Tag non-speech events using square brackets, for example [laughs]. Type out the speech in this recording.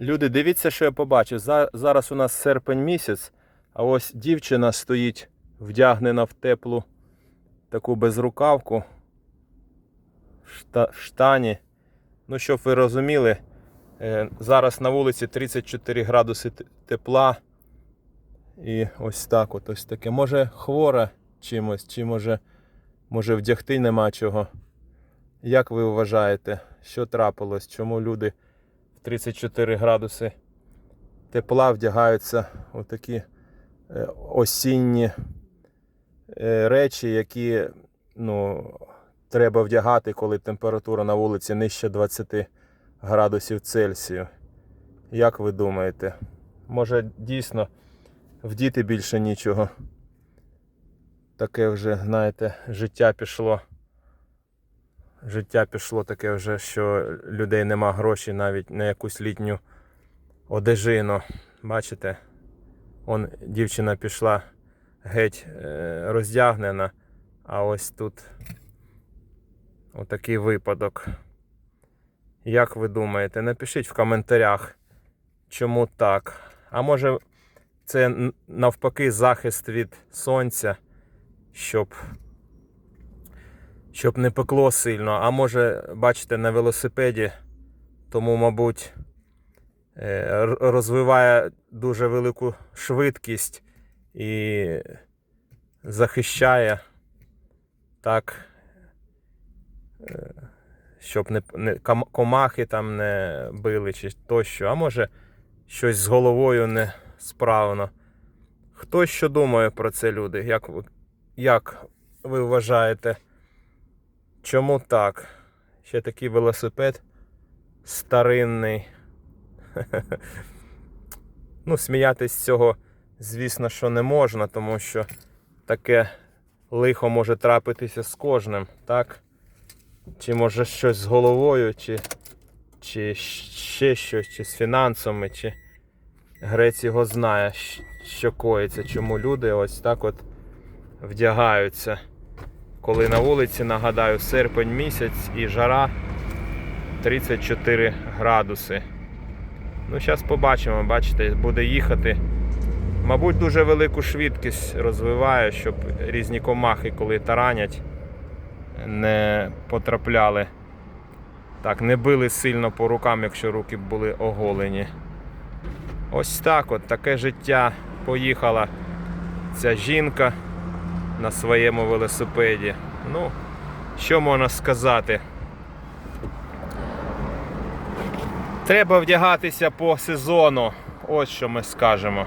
Люди, дивіться, що я побачив. Зараз у нас серпень місяць, а ось дівчина стоїть вдягнена в теплу таку безрукавку в штані. Ну, щоб ви розуміли, е, зараз на вулиці 34 градуси тепла. І ось так от ось таке. Може хвора чимось, чи може, може вдягти нема чого. Як ви вважаєте, що трапилось? Чому люди 34 градуси тепла вдягаються у такі е, осінні е, речі, які ну, треба вдягати, коли температура на вулиці нижче 20 градусів Цельсію? Як ви думаєте? Може дійсно вдіти більше нічого? Таке вже, знаєте, життя пішло. Життя пішло таке вже, що людей нема грошей навіть на якусь літню одежину. Бачите? Он дівчина пішла геть е, роздягнена, а ось тут отакий випадок. Як ви думаєте? Напишіть в коментарях, чому так. А може це навпаки захист від сонця, щоб щоб не пекло сильно. А може, бачите, на велосипеді, тому, мабуть, е, розвиває дуже велику швидкість і захищає так, е, щоб не, не комахи там не били чи тощо. А може, щось з головою не справно. Хто що думає про це, люди? Як ви, як ви вважаєте? Чому так? Ще такий велосипед старинний. [laughs] Ну, сміятись з цього, звісно, що не можна, тому що таке лихо може трапитися з кожним, так? Чи може щось з головою, чи, чи ще щось, чи з фінансами, чи грець його знає, що коїться, чому люди ось так от вдягаються коли на вулиці, нагадаю, серпень місяць і жара 34 градуси. Ну, зараз побачимо, бачите, буде їхати. Мабуть, дуже велику швидкість розвиває, щоб різні комахи, коли таранять, не потрапляли. Так, не били сильно по рукам, якщо руки були оголені. Ось так от, таке життя. Поїхала ця жінка на своєму велосипеді. Ну, що можна сказати? Треба вдягатися по сезону. Ось що ми скажемо.